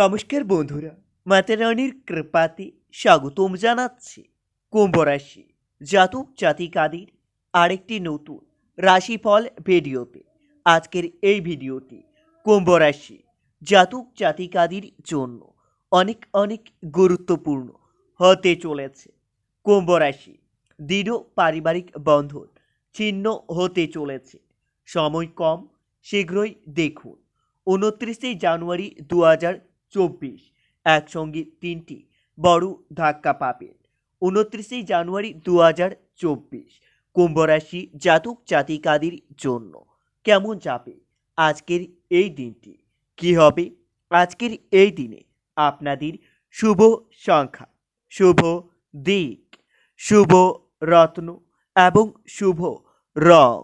নমস্কার বন্ধুরা, মাতা রানীর কৃপাতে স্বাগতম জানাচ্ছি কুম্ভ রাশি জাতক জাতিকাদের আরেকটি নতুন রাশিফল ভিডিওতে। আজকের এই ভিডিওটি কুম্ভ রাশি জাতক জাতিকাদের জন্য অনেক অনেক গুরুত্বপূর্ণ হতে চলেছে। কুম্ভ রাশি দৃঢ় পারিবারিক বন্ধন ছিন্ন হতে চলেছে। সময় কম, শীঘ্রই দেখুন। উনত্রিশে জানুয়ারি দু হাজার চব্বিশ একসঙ্গে তিনটি, বড় ধাক্কা পাবেন উনত্রিশে জানুয়ারি দু হাজার চব্বিশ, কুম্ভ রাশি জাতক জাতিকাদের জন্য। কেমন যাবে আজকের এই দিনটি? কি হবে আজকের এই দিনে? আপনাদের শুভ সংখ্যা, শুভ দিক, শুভ রত্ন এবং শুভ রং।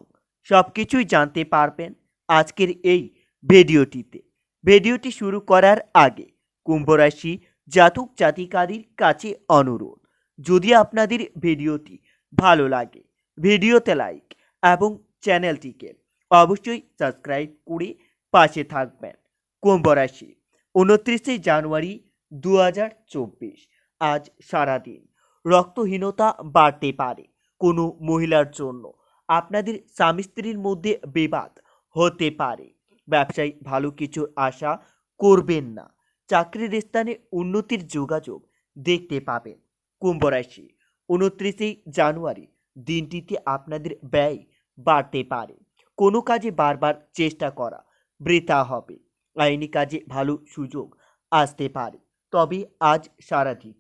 সব কিছুই জানতে পারবেন আজকের এই ভিডিওটিতে। ভিডিওটি শুরু করার আগে কুম্ভ রাশি জাতক জাতিকাদের কাছে অনুরোধ, যদি আপনাদের ভিডিওটি ভালো লাগে, ভিডিওতে লাইক এবং চ্যানেলটিকে অবশ্যই সাবস্ক্রাইব করে পাশে থাকবেন। কুম্ভ রাশি উনত্রিশে জানুয়ারি দু হাজার চব্বিশ, আজ সারাদিন রক্তহীনতা বাড়তে পারে কোনো মহিলার জন্য। আপনাদের স্বামী স্ত্রীর মধ্যে বিবাদ হতে পারে। ব্যবসায়ী ভালো কিছুর আশা করবেন না। চাকরির স্থানে উন্নতির যোগাযোগ দেখতে পাবেন। কুম্ভ রাশি, উনত্রিশে জানুয়ারি দিনটিতে আপনাদের ব্যয় বাড়তে পারে। কোনো কাজে বারবার চেষ্টা করা বৃথা হবে। আইনি কাজে ভালো সুযোগ আসতে পারে। তবে আজ সারাদিন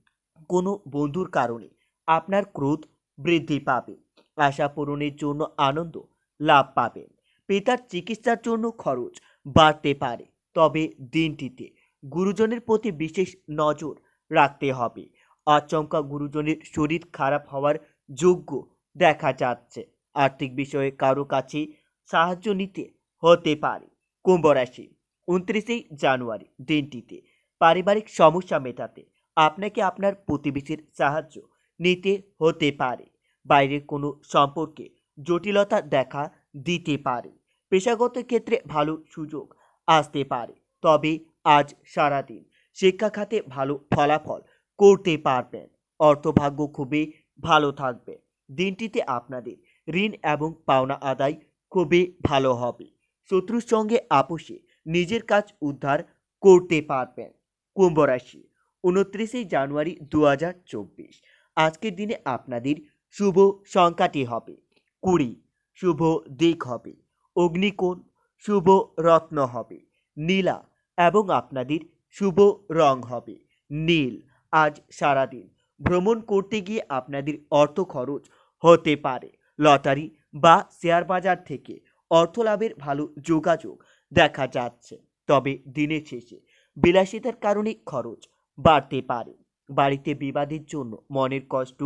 কোনো বন্ধুর কারণে আপনার ক্রোধ বৃদ্ধি পাবে। আশা পূরণের জন্য আনন্দ লাভ পাবেন। পিতার চিকিৎসার জন্য খরচ বাড়তে পারে। তবে দিনটিতে গুরুজনের প্রতি বিশেষ নজর রাখতে হবে। আচমকা গুরুজনের শরীর খারাপ হওয়ার যোগ্য দেখা যাচ্ছে। আর্থিক বিষয়ে কারও কাছে সাহায্য নিতে হতে পারে। কুম্ভ রাশি, উনত্রিশে জানুয়ারি দিনটিতে পারিবারিক সমস্যা মেটাতে আপনাকে আপনার প্রতিবেশীর সাহায্য নিতে হতে পারে। বাইরের কোনো সম্পর্কে জটিলতা দেখা দিতে পারে। পেশাগত ক্ষেত্রে ভালো সুযোগ আসতে পারে। তবে আজ সারাদিন শিক্ষা খাতে ভালো ফলাফল করতে পারবেন। অর্থভাগ্য খুবই ভালো থাকবে। দিনটিতে আপনাদের ঋণ এবং পাওনা আদায় খুবই ভালো হবে। শত্রুর সঙ্গে আপোষে নিজের কাজ উদ্ধার করতে পারবেন। কুম্ভ রাশি, উনত্রিশে জানুয়ারি দু হাজার চব্বিশ। আজকের দিনে আপনাদের শুভ সংখ্যাটি হবে কুড়ি। শুভ দিক হবে। অগ্নিকোণ, শুভ রত্ন হবে। নীলা এবং আপনাদের শুভ রং হবে। নীল আজ সারাদিন। ভ্রমণ করতে গিয়ে আপনাদের অর্থ খরচ হতে পারে। লটারি বা শেয়ার বাজার থেকে অর্থ লাভের ভালো যোগাযোগ দেখা যাচ্ছে। তবে দিনের শেষে বিলাসিতার কারণে খরচ বাড়তে পারে। বাড়িতে বিবাদের জন্য মনের কষ্ট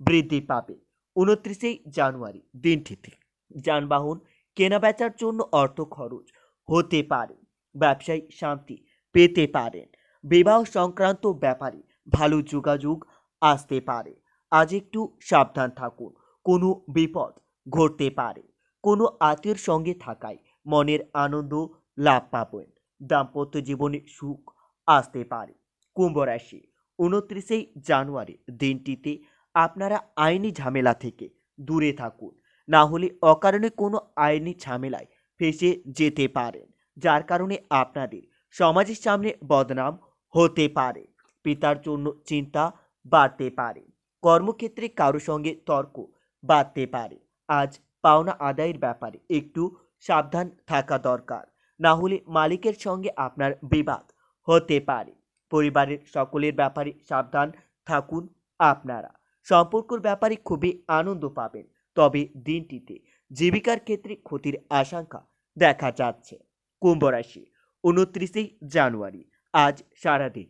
বৃদ্ধি পাবে। উনত্রিশে জানুয়ারি দিনটিতে। যানবাহন কেনাবেচার জন্য অর্থ খরচ হতে পারে, ব্যবসায়ী শান্তি পেতে পারেন, বিবাহ সংক্রান্ত ব্যাপারে ভালো যোগাযোগ আসতে পারে। আজ একটু সাবধান থাকুন, কোনো বিপদ ঘটতে পারে, কোনো আত্মীয়র সঙ্গে থাকায় মনের আনন্দ লাভ পাবেন, দাম্পত্য জীবনে সুখ আসতে পারে। কুম্ভ রাশি, উনত্রিশে জানুয়ারি দিনটিতে আপনারা আইনি ঝামেলা থেকে দূরে থাকুন না হলে অকারণে কোনো আইনি ঝামেলায় ফেসে যেতে পারেন, যার কারণে আপনাদের সমাজের সামনে বদনাম হতে পারে, পিতার জন্য চিন্তা বাড়তে পারে, কর্মক্ষেত্রে কারও সঙ্গে তর্ক বাড়তে পারে। আজ পাওনা আদায়ের ব্যাপারে একটু সাবধান থাকা দরকার, না হলে মালিকের সঙ্গে আপনার বিবাদ হতে পারে। পরিবারের সকলের ব্যাপারে সাবধান থাকুন আপনারা। সম্পর্কর ব্যাপারে খুবই আনন্দ পাবেন। তবে দিনটিতে জীবিকার ক্ষেত্রে ক্ষতির আশঙ্কা দেখা যাচ্ছে। কুম্ভ রাশি, উনত্রিশে জানুয়ারি, আজ সারাদিন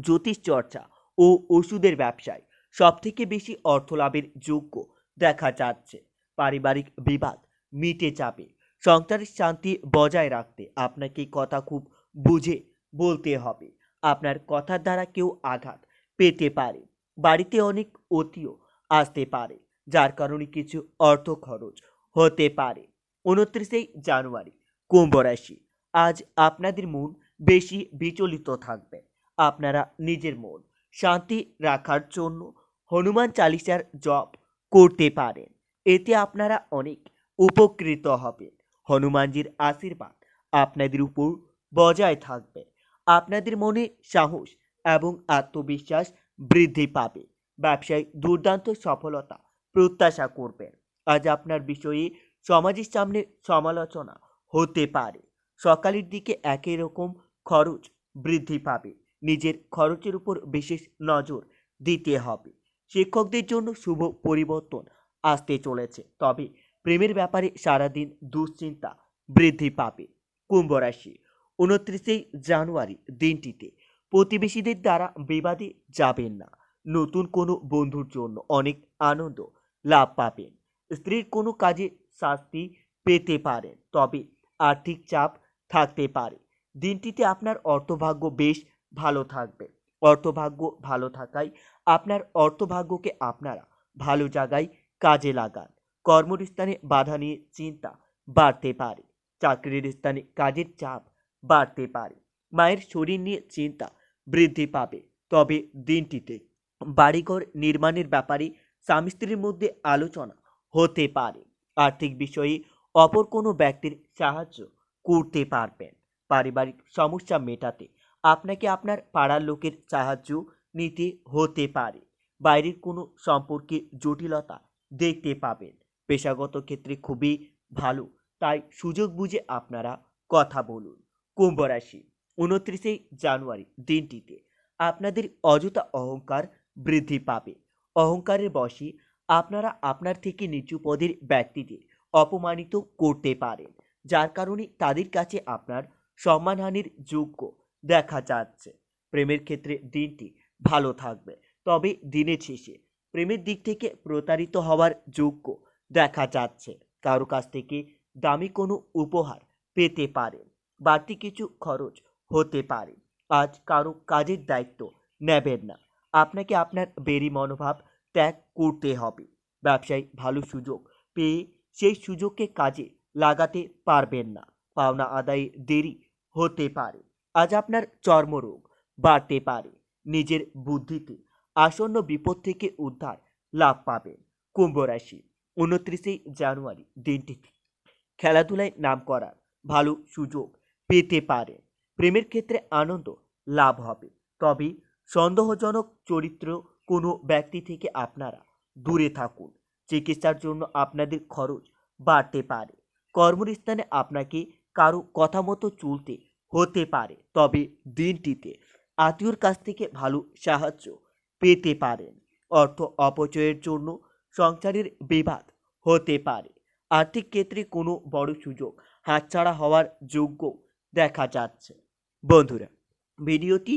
জ্যোতিষ চর্চা ও ওষুধের ব্যবসায় সবথেকে বেশি অর্থ লাভের যোগ্য দেখা যাচ্ছে। পারিবারিক বিবাদ মিটে যাবে। সংসারের শান্তি বজায় রাখতে আপনাকে কথা খুব বুঝে বলতে হবে। আপনার কথার দ্বারা কেউ আঘাত পেতে পারে। বাড়িতে অনেক অতিও আসতে পারে। যার কারণে কিছু অর্থ খরচ হতে পারে। উনত্রিশে জানুয়ারি, কুম্ভ রাশি। আজ আপনাদের মন বেশি বিচলিত থাকবে। আপনারা নিজের মন শান্তি রাখার জন্য হনুমান চালিসার জপ করতে পারেন। এতে আপনারা অনেক উপকৃত হবেন। হনুমানজির আশীর্বাদ আপনাদের উপর বজায় থাকবে। আপনাদের মনে সাহস এবং আত্মবিশ্বাস বৃদ্ধি পাবে। ব্যবসায় দুর্দান্ত সফলতা প্রত্যাশা করবেন। আজ আপনার বিষয়ে সমাজের সামনে সমালোচনা হতে পারে। সকালের দিকে একই রকম খরচ বৃদ্ধি পাবে। নিজের খরচের উপর বিশেষ নজর দিতে হবে। শিক্ষকদের জন্য শুভ পরিবর্তন আসতে চলেছে। তবে প্রেমের ব্যাপারে সারাদিন দুশ্চিন্তা বৃদ্ধি পাবে। কুম্ভ রাশি, উনত্রিশে জানুয়ারি দিনটিতে প্রতিবেশীদের দ্বারা বিবাদে যাবেন না। নতুন কোনো বন্ধুর জন্য অনেক আনন্দ লাভ পাবেন। স্ত্রীর কোনো কাজে শাস্তি পেতে পারেন, তবে আর্থিক চাপ থাকতে পারে। দিনটিতে আপনার অর্থভাগ্য বেশ ভালো থাকবে। অর্থভাগ্য ভালো থাকায় আপনার অর্থভাগ্যকে আপনারা ভালো জায়গায় কাজে লাগান। কর্মস্থানে বাধা নিয়ে চিন্তা বাড়তে পারে। চাকরির স্থানে কাজের চাপ বাড়তে পারে। মায়ের শরীর নিয়ে চিন্তা বৃদ্ধি পাবে। তবে দিনটিতে বাড়িঘর নির্মাণের ব্যাপারে স্বামী স্ত্রীর মধ্যে আলোচনা হতে পারে। আর্থিক বিষয়ে অপর কোনো ব্যক্তির সাহায্য করতে পারবেন। পারিবারিক সমস্যা মেটাতে আপনাকে আপনার পাড়ার লোকের সাহায্য নিতে হতে পারে। বাইরের কোনো সম্পর্কে জটিলতা দেখতে পাবেন। পেশাগত ক্ষেত্রে খুবই ভালো, তাই সুযোগ বুঝে আপনারা কথা বলুন। কুম্ভ রাশি, উনত্রিশে জানুয়ারি দিনটিতে আপনাদের অযথা অহংকার বৃদ্ধি পাবে। অহংকারের বশে আপনারা আপনার থেকে নিচু পদের ব্যক্তিদের অপমানিত করতে পারেন, যার কারণে তাদের কাছে আপনার সম্মানহানির যোগ্য দেখা যাচ্ছে। প্রেমের ক্ষেত্রে দিনটি ভালো থাকবে, তবে দিনের শেষে প্রেমের দিক থেকে প্রতারিত হওয়ার যোগ্য দেখা যাচ্ছে। কারও কাছ থেকে দামি কোনো উপহার পেতে পারেন, বাড়তি কিছু খরচ হতে পারে। আজ কারও কাজের দায়িত্ব নেবেন না। আপনাকে আপনার বেরি মনোভাব ত্যাগ করতে হবে। ব্যবসায় ভালো সুযোগ পেয়ে সেই সুযোগকে কাজে লাগাতে পারবেন না। পাওনা আদায়ে দেরি হতে পারে। আজ আপনার চর্মরোগ বাড়তে পারে। নিজের বুদ্ধিতে আসন্ন বিপদ থেকে উদ্ধার লাভ পাবেন। কুম্ভ রাশি, উনত্রিশে জানুয়ারি দিনটিতে খেলাধুলায় নাম করার ভালো সুযোগ পেতে পারেন প্রেমের ক্ষেত্রে আনন্দ লাভ হবে। তবে সন্দেহজনক চরিত্র কোনো ব্যক্তি থেকে আপনারা দূরে থাকুন। চিকিৎসার জন্য আপনাদের খরচ বাড়তে পারে। কর্মস্থানে আপনাকে কারও কথা মতো চলতে হতে পারে, তবে দিনটিতে আত্মীয়র কাছ থেকে ভালো সাহায্য পেতে পারেন। অর্থ অপচয়ের জন্য সংসারের বিবাদ হতে পারে। আর্থিক ক্ষেত্রে কোনো বড় সুযোগ হাতছাড়া হওয়ার যোগ্য দেখা যাচ্ছে। বন্ধুরা, ভিডিওটি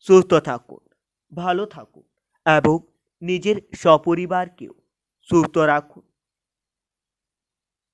সুস্থ থাকুন ভালো থাকুন এবং নিজের সপরিবারকেও সুস্থ রাখুন।